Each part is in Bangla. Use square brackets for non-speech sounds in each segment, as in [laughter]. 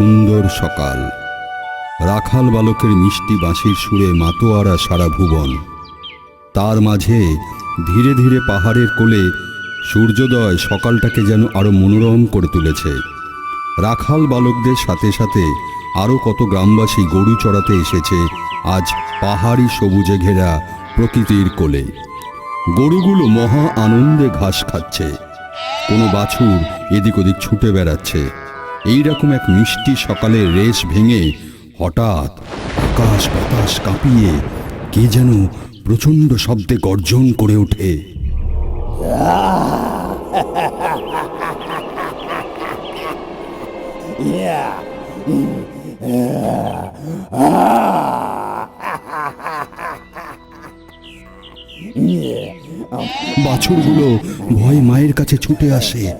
সুন্দর সকাল। রাখাল বালকের মিষ্টি বাঁশির সুরে মাতোয়ারা সারা ভুবন। তার মাঝে ধীরে ধীরে পাহাড়ের কোলে সূর্যোদয় সকালটাকে যেন আরও মনোরম করে তুলেছে। রাখাল বালকদের সাথে সাথে আরও কত গ্রামবাসী গরু চড়াতে এসেছে আজ পাহাড়ি সবুজে ঘেরা প্রকৃতির কোলে। গরুগুলো মহা আনন্দে ঘাস খাচ্ছে। কোনো বাছুর এদিক ওদিক ছুটে বেড়াচ্ছে। এই রকম এক মিষ্টি সকালের রেশ ভেঙে হঠাৎ আকাশ বাতাস কাঁপিয়ে কে যেন প্রচণ্ড শব্দে গর্জন করে ওঠে। বাছুরগুলো ভয় মায়ের কাছে ছুটে আসে।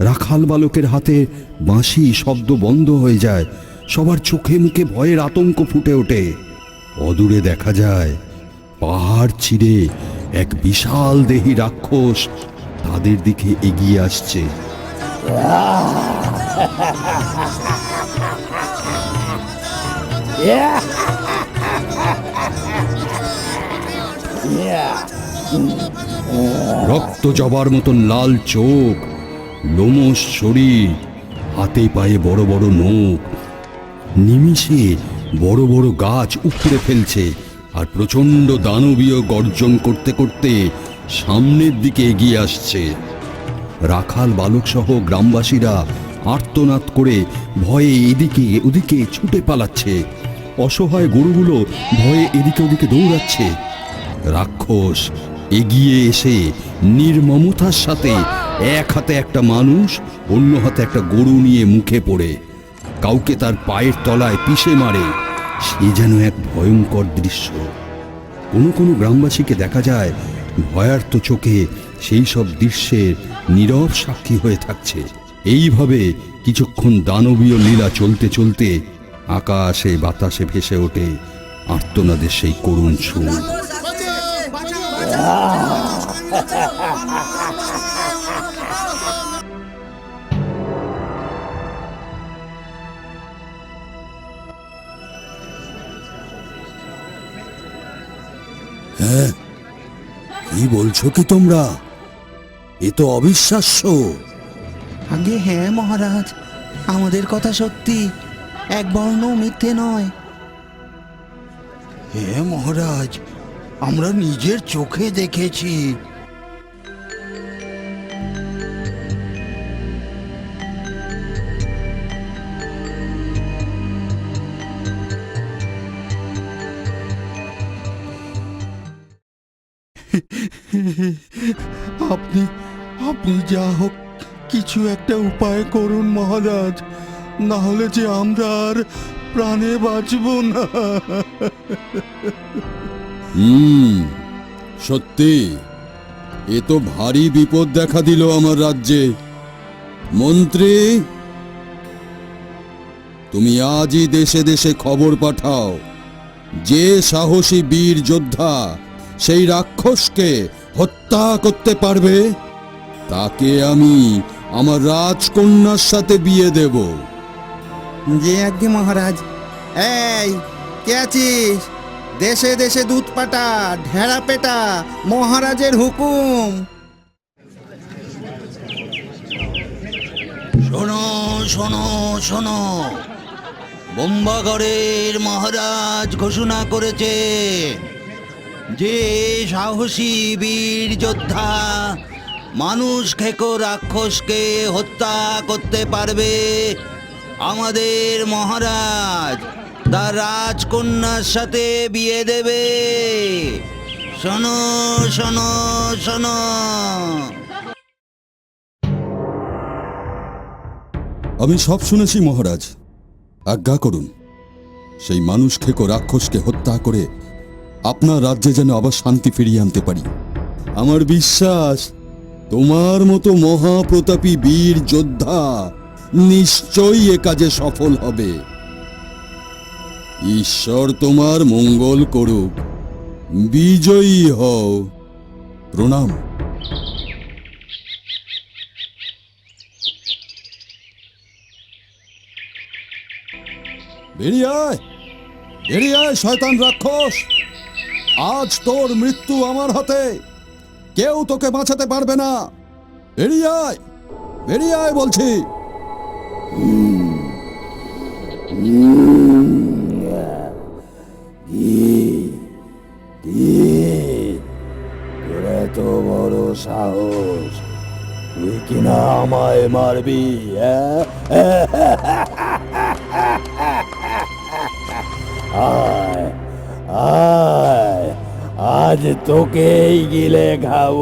রাখাল বালকের হাতে বাঁশি শব্দ বন্ধ হয়ে যায়। সবার চোখে মুখে ভয়ের আতঙ্ক ফুটে ওঠে। অদূরে দেখা যায়, পাহাড় ছিঁড়ে এক বিশাল দেহী রাক্ষস তাদের দিকে এগিয়ে আসছে। রক্ত জবার মতন লাল চোখ লোমস শরীর হাতে পায়ে বড় বড় নখ, নিমিষে বড় বড় গাছ উপড়ে ফেলছে আর প্রচণ্ড দানবীয় গর্জন করতে করতে সামনের দিকে এগিয়ে আসছে। রাখাল বালক সহ গ্রামবাসীরা আর্তনাদ করে ভয়ে এদিকে ওদিকে ছুটে পালাচ্ছে। অসহায় গরুগুলো ভয়ে এদিকে ওদিকে দৌড়াচ্ছে। রাক্ষস এগিয়ে এসে নির্মমতার সাথে এক হাতে একটা মানুষ অন্য হাতে একটা গরু নিয়ে মুখে পড়ে কাউকে তার পায়ের তলায় পিষে মারে সে যেন এক ভয়ঙ্কর দৃশ্য কোনো কোনো গ্রামবাসীকে দেখা যায় ভয়ার্ত চোখে সেই সব দৃশ্যের নীরব সাক্ষী হয়ে থাকছে এইভাবে কিছুক্ষণ দানবীয় লীলা চলতে চলতে আকাশে বাতাসে ভেসে ওঠে আর্তনাদের সেই করুণ সুর কি বলছো কি তোমরা? এ তো অবিশ্বাস্য। আগে হ্যাঁ মহারাজ। আমাদের কথা সত্যি এক বর্ণ মিথ্যে নয়। হ্যাঁ মহারাজ। আমরা নিজের চোখে দেখেছি। [laughs] আপনি আপনি যা হোক, কিছু একটা উপায় করুন মহারাজ। না হলে যে আমরা আর প্রাণে বাঁচব না। হুম সত্যি? এ তো ভারী বিপদ দেখা দিল আমার রাজ্যে। মন্ত্রী, তুমি আজই দেশে দেশে খবর পাঠাও। যে সাহসী বীর যোদ্ধা, সেই রাক্ষসকে হত্যা করতে পারবে তাকে আমি আমার রাজকন্যার সাথে বিয়ে দেব। যে আজ্ঞে মহারাজ এই কে আছিস? দেশে দেশে দুধ পাটা ঢেড়া পেটা মহারাজের হুকুম। শোনো শোনো শোনো বোম্বাগড়ের মহারাজ ঘোষণা করেছে যে সাহসী বীর যোদ্ধা, মানুষ খেকো রাক্ষসকে হত্যা করতে পারবে। আমাদের মহারাজ তার রাজকন্যার সাথে বিয়ে দেবে। শোনো শোনো শোনো। আমি সব শুনেছি মহারাজ। আজ্ঞা করুন, সেই মানুষ খেকো রাক্ষসকে হত্যা করে আপনার রাজ্যে যেন আবার শান্তি ফিরিয়ে আনতে পারি। আমার বিশ্বাস, তোমার মতো মহাপ্রতাপী বীর যোদ্ধা নিশ্চয়ই এ কাজে সফল হবে। ঈশ্বর তোমার মঙ্গল করুক, বিজয়ী হও। প্রণাম। বেরিয়ায় বেরিয়ায় শয়তান রাক্ষস! আজ তোর মৃত্যু আমার হাতে। কেউ তোকে বাঁচাতে পারবে না। বেরিয়ে আয়। আয় বলছি। বড় সাহস। তুই কিনা আমায় মারবি হ্যাঁ? আজ তোকেই গিলে খাব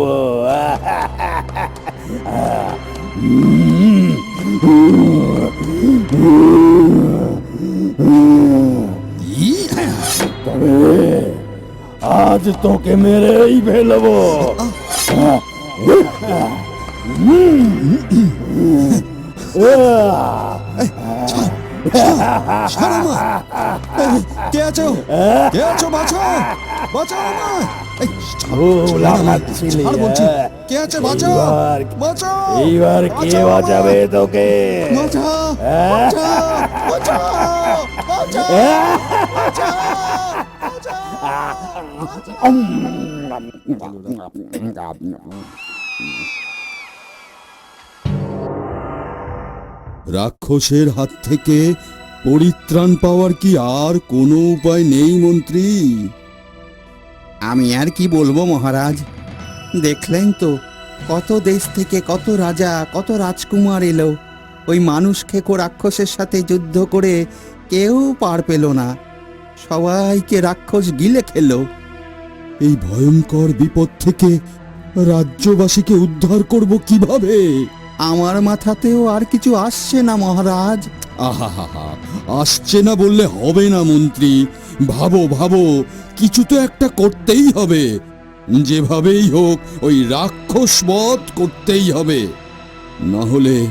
তবে আজ তোকে মেরেই ফেলব ছাড়ো মা এই, কে আছো কে আছো বাঁচাও বাঁচাও মা এই, ছাড়, ও, ছাড় না, লাফাচ্ছিলি, ছাড় বলছি হ্যাঁ। কে আছে বাঁচাও এইবার বাঁচাও এইবার কে বাঁচাও আমায়। বাঁচাবে তোকে বাঁচাও হ্যাঁ? বাঁচাও বাঁচাও বাঁচাও রাক্ষসের হাত থেকে পরিত্রাণ পাওয়ার কি আর কোনো উপায় নেই মন্ত্রী? আমি আর কি বলব মহারাজ? দেখলেন তো কত দেশ থেকে কত রাজা কত রাজকুমার এলো। ওই মানুষ খেকো রাক্ষসের সাথে যুদ্ধ করে কেউ পার পেল না। সবাইকে রাক্ষস গিলে খেল। এই ভয়ঙ্কর বিপদ থেকে রাজ্যবাসীকে উদ্ধার করব কীভাবে? আমার মাথাতেও আর কিছু আসছে না মহারাজ। আহা আসছে না বললে হবে না মন্ত্রী। ভাবো ভাবো কিছু তো একটা করতেই হবে। যেভাবেই হোক ওই রাক্ষস বধ করতেই হবে। না হলে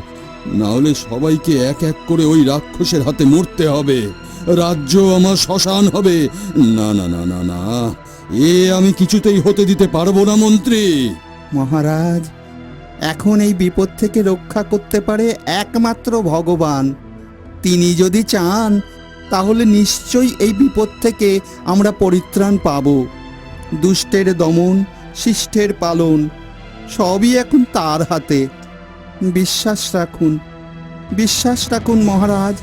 না হলে সবাইকে এক এক করে ওই রাক্ষসের হাতে মরতে হবে। রাজ্য আমার শ্মশান হবে। না না না না না এ আমি কিছুতেই হতে দিতে পারব না মন্ত্রী। মহারাজ এখন এই বিপদ থেকে রক্ষা করতে পারে একমাত্র ভগবান। তিনি যদি চান, তাহলে নিশ্চয়ই এই বিপদ থেকে আমরা পরিত্রাণ পাব। দুষ্টের দমন, শিষ্টের পালন, সবই এখন তার হাতে। বিশ্বাস রাখুন বিশ্বাস রাখুন মহারাজ,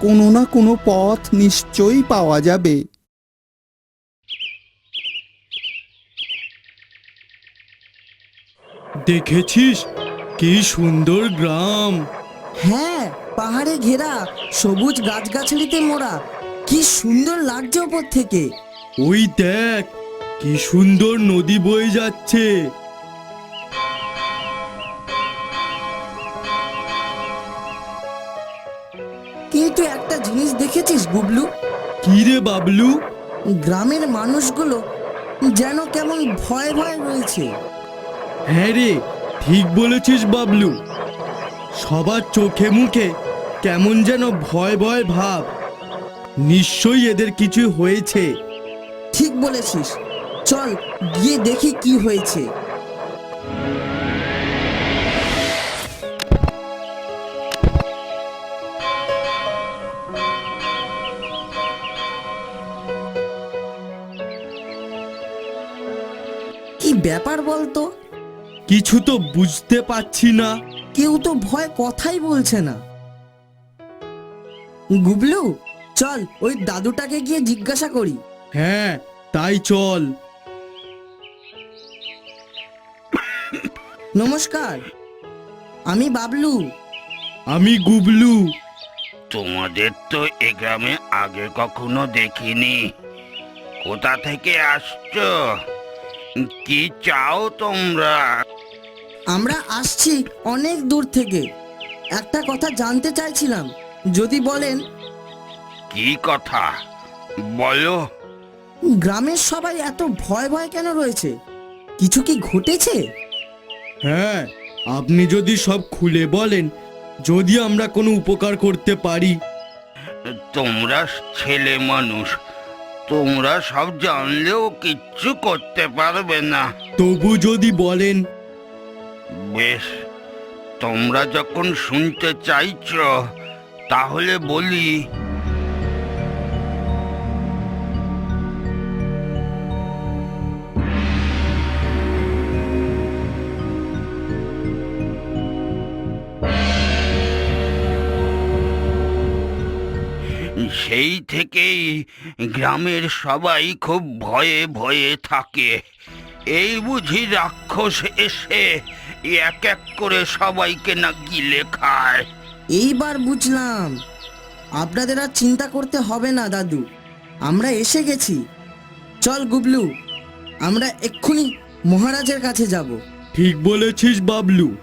কোনো না কোনো পথ নিশ্চয়ই পাওয়া যাবে। দেখেছিস? কি সুন্দর গ্রাম। হ্যাঁ পাহাড়ে ঘেরা সবুজ গাছগাছালিতে মোড়া। কি সুন্দর লাগছে ওপর থেকে। ওই দেখ কি সুন্দর নদী বয়ে যাচ্ছে। কিন্তু একটা জিনিস দেখেছিস গুবলু কি রে বাবলু? গ্রামের মানুষগুলো যেন কেমন ভয় ভয় রয়েছে। হ্যাঁ রে, ঠিক বলেছিস বাবলু। সবার চোখে মুখে কেমন যেন ভয় ভয় ভাব। নিশ্চয়ই এদের কিছু হয়েছে। ঠিক বলেছিস। চল গিয়ে দেখি কি হয়েছে। কি ব্যাপার বলতো? কিছু তো বুঝতে পারছি না। কেউ তো ভয় কথাই বলছে না। গুবলু চল ওই দাদুটাকে গিয়ে জিজ্ঞাসা করি। হ্যাঁ তাই চল। নমস্কার আমি বাবলু। আমি গুবলু। তোমাদের তো এ গ্রামে আগে কখনো দেখিনি। কোথা থেকে আসছো? কি চাও তোমরা? আমরা আসছি অনেক দূর থেকে। একটা কথা জানতে চাইছিলাম যদি বলেন। কি কথা? বলো। গ্রামের সবাই এত ভয় ভয় কেন রয়েছে? কিছু কি ঘটেছে? হ্যাঁ আপনি যদি সব খুলে বলেন যদি আমরা কোনো উপকার করতে পারি। তোমরা ছেলে মানুষ তোমরা সব জানলেও কিচ্ছু করতে পারবে না। তবু যদি বলেন বেশ, তোমরা যখন শুনতে চাইছ, তাহলে বলি। সেই থেকেই গ্রামের সবাই খুব ভয়ে ভয়ে থাকে। এই বুঝি রাক্ষস এসে এক এক করে সবাইকে না গিলে খায়। এইবার বুঝলাম। আপনাদের আর চিন্তা করতে হবে না দাদু। আমরা এসে গেছি। চল গুবলু আমরা এক্ষুনি মহারাজের কাছে যাব। ঠিক বলেছিস বাবলু।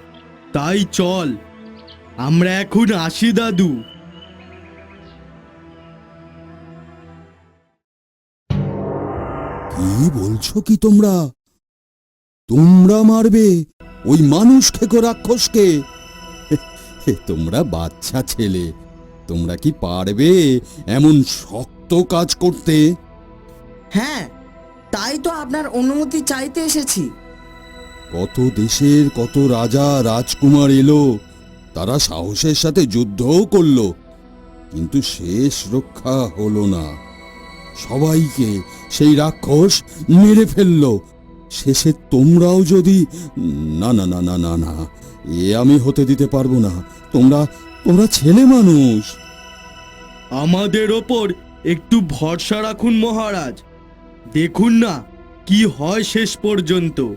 তাই চল। আমরা এখন আসি দাদু। কি বলছো কি তোমরা? তোমরা মারবে? ওই মানুষ খেকো রাক্ষসকে। তোমরা বাচ্চা ছেলে তোমরা কি পারবে এমন শক্ত কাজ করতে? হ্যাঁ তাই তো আপনার অনুমতি চাইতে এসেছি। কত দেশের কত রাজা রাজকুমার এলো তারা সাহসের সাথে যুদ্ধও করল কিন্তু শেষ রক্ষা হলো না। সবাইকে সেই রাক্ষস মেরে ফেলল। শেষে তোমরাও যদি না না না না না না এ আমি হতে দিতে পারব না। তোমরা তোমরা ছেলে মানুষ। আমাদের ওপর একটু ভরসা রাখুন মহারাজ। দেখুন না কি হয় শেষ পর্যন্ত।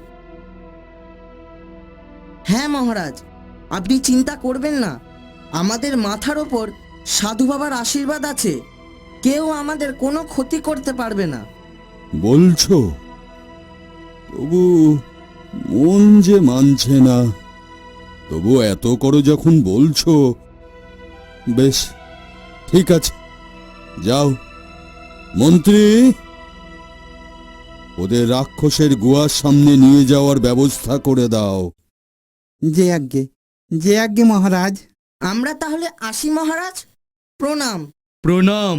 হ্যাঁ মহারাজ আপনি চিন্তা করবেন না। আমাদের মাথার ওপর সাধু বাবার আশীর্বাদ আছে। কেউ আমাদের কোনো ক্ষতি করতে পারবে না। বলছো? তবু মন যে মানছে না। তবু এত করো যখন বলছো বেশ ঠিক আছে যাও। মন্ত্রী ওদের রাক্ষসের গুহার সামনে নিয়ে যাওয়ার ব্যবস্থা করে দাও। যে আজ্ঞে যে আজ্ঞে মহারাজ। আমরা তাহলে আসি মহারাজ। প্রণাম। প্রণাম।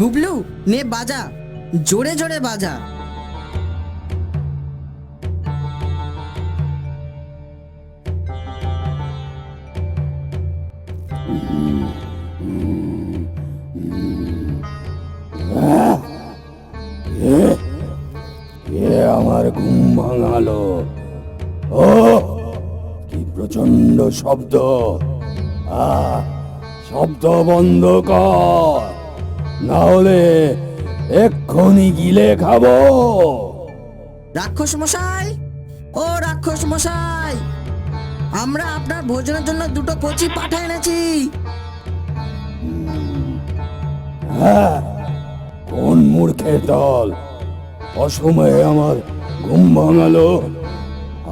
গুবলু নে বাজা। জোরে জোরে বাজা। ও কি প্রচণ্ড শব্দ। শব্দ বন্ধ কর। না হলে এক্ষুনি গিলে খাব। রাক্ষস মশাই ও রাক্ষস মশাই আমরা আপনার ভোজনের জন্য দুটো কচি পাঠা এনেছি। হ্যাঁ কোন মূর্খের দল? অসময়ে আমার ঘুম ভাঙালো।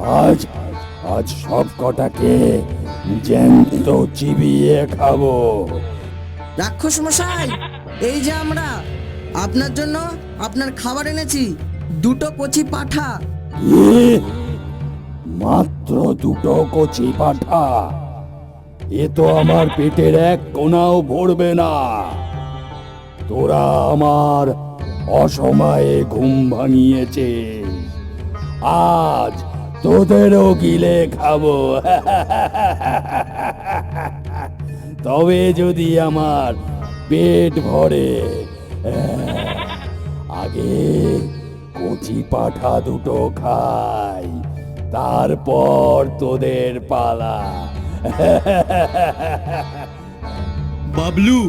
আজ আজ সব কটাকে জ্যান্ত চিবিয়ে খাব। রাক্ষস মশাই এই যে আমরা আপনার জন্য আপনার খাবার এনেছি দুটো কচি পাঠা? মাত্র দুটো কচি পাঠা। এ তো আমার পেটের এক কোনাও ভরবে না। তোরা আমার অসময়ে ঘুম ভাঙিয়েছে। আজ তোদেরও গিলে খাব। তবে যদি আমার পেট ভরে আগে কচি পাঠা দুটো খাই তারপর তোদের পালা। বাবলু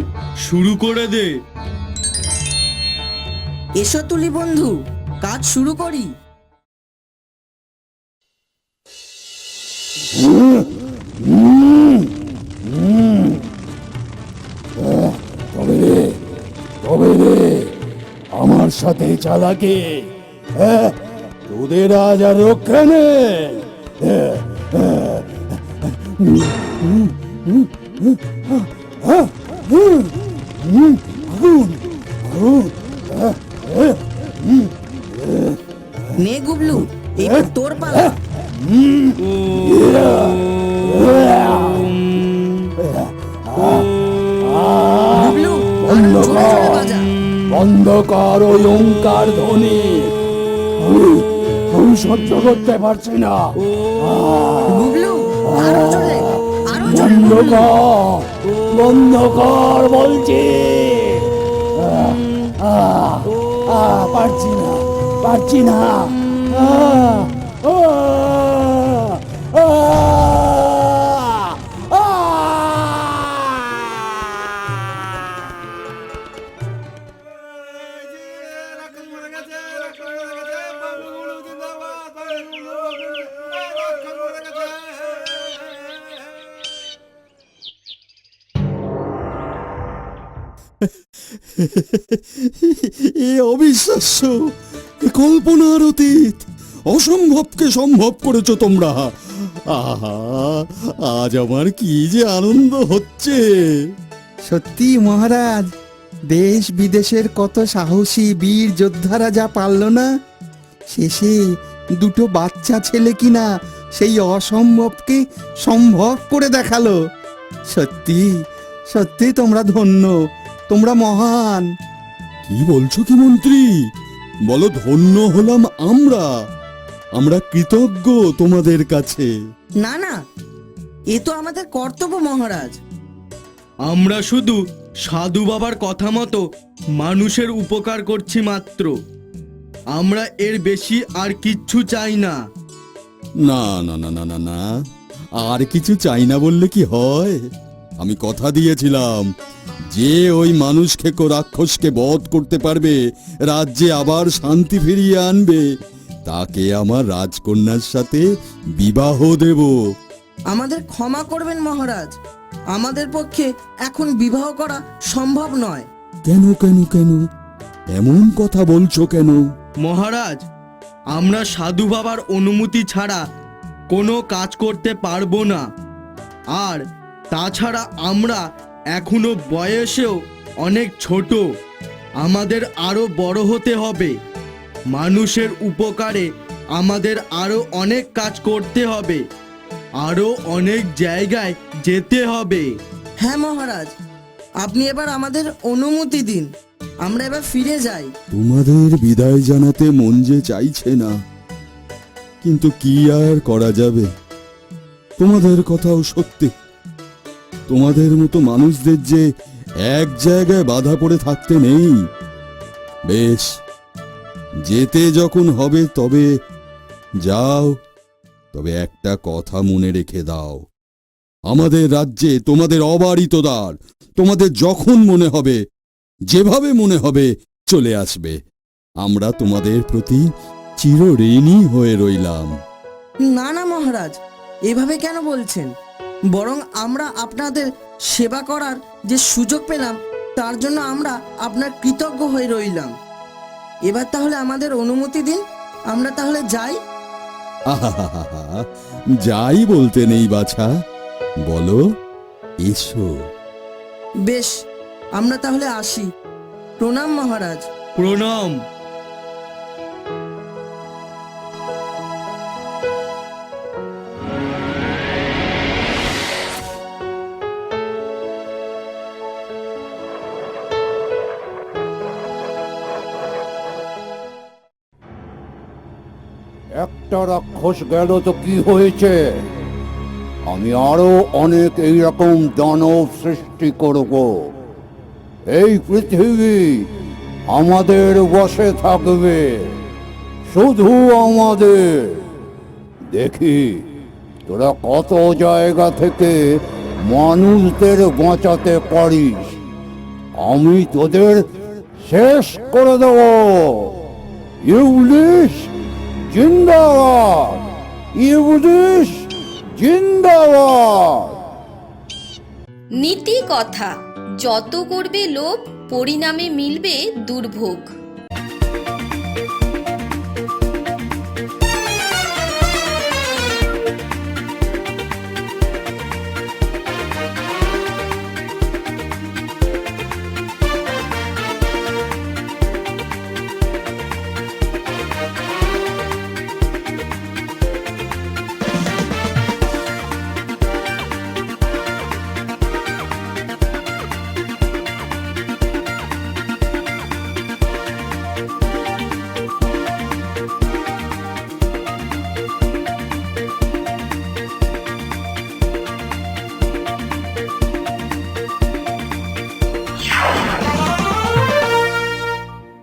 শুরু করে দে। এসো তুলি বন্ধু কাজ শুরু করি। তবে রে তবে রে আমার সাথে চালাকে হ্যাঁ? তোদের আজ আর রক্ষা নেই। হ্যাঁ, হ্যাঁ, হ্যাঁ, হ্যাঁ, হ্যাঁ, নে গুবলু এবার তোর পালা। বাজা বন্ধ কর ওই ওঙ্কার ধ্বনি। আমি সহ্য করতে পারছি না। বন্ধ কর বন্ধ কর বলছি। পারছি না পারছি না। এ অবিশ্বাস্য কল্পনার অতীত অসম্ভবকে সম্ভব করেছ তোমরা। আহা, আজ আমার কি যে আনন্দ হচ্ছে। সত্যি মহারাজ, দেশ বিদেশের কত সাহসী বীর যোদ্ধারা যা পারল না। শেষে দুটো বাচ্চা ছেলে কিনা সেই অসম্ভবকে সম্ভব করে দেখাল। সত্যি সত্যি তোমরা ধন্য। তোমরা মহান। কি বলছো কি মন্ত্রী? বলো ধন্য হলাম আমরা। আমরা কৃতজ্ঞ তোমাদের কাছে। না না এ তো আমাদের কর্তব্য মহারাজ। আমরা শুধু সাধু বাবার কথা মতো মানুষের উপকার করছি মাত্র। আমরা এর বেশি আর কিচ্ছু চাই না। না না না না না না আর কিছু চাই না বললে কি হয়? আমি কথা দিয়েছিলাম। যে ওই মানুষ খেকো রাক্ষসকে বধ করতে পারবে রাজ্যে আবার শান্তি ফিরিয়ে আনবে তাকে আমার রাজকন্যার সাথে বিবাহ দেব। আমাদের ক্ষমা করবেন মহারাজ। আমাদের পক্ষে এখন বিবাহ করা সম্ভব নয়। কেন কেন কেন? এমন কথা বলছো কেন? মহারাজ আমরা সাধু বাবার অনুমতি ছাড়া কোনো কাজ করতে পারব না। আর তাছাড়া আমরা এখনও বয়সেও অনেক ছোট। আমাদের আরও বড় হতে হবে। মানুষের উপকারে আমাদের আরও অনেক কাজ করতে হবে। আরও অনেক জায়গায় যেতে হবে। হ্যাঁ মহারাজ আপনি এবার আমাদের অনুমতি দিন। আমরা এবার ফিরে যাই। তোমাদের বিদায় জানাতে মন যে চাইছে না। কিন্তু কি আর করা যাবে? তোমাদের কথাও সত্যি। তোমাদের মতো মানুষদের যে এক জায়গায় বাধা পড়ে থাকতে নেই। বেশ, যেতে যখন হবে তবে যাও, তবে একটা কথা মনে রেখে দাও। আমাদের রাজ্যে তোমাদের অবারিত দ্বার তোমাদের যখন মনে হবে, যেভাবে মনে হবে, চলে আসবে। আমরা তোমাদের প্রতি চিরঋণী হয়ে রইলাম। না না মহারাজ, এভাবে কেন বলছেন? বরং আমরা আপনাদের সেবা করার যে সুযোগ পেলাম তার জন্য আমরা আপনার কৃতজ্ঞ হয়ে রইলাম। এবার তাহলে আমাদের অনুমতি দিন আমরা তাহলে যাই। যাই বলতে নেই বাছা। বলো এসো। বেশ আমরা তাহলে আসি। প্রণাম মহারাজ। প্রণাম। একটা রাক্ষস গেল তো কি হয়েছে? আমি আরও অনেক এইরকম দানব সৃষ্টি করব। এই পৃথিবী আমাদের বসে থাকবে। শুধু আমাদের। দেখি, তোরা কত জায়গা থেকে মানুষদের বাঁচাতে পারিস? আমি তোদের শেষ করে দেব। ইউলিশ! জিন্দাবাদ। ইউলিশ জিন্দাবাদ। নীতি কথা যত করবে লোভ পরিণামে মিলবে দুর্ভোগ।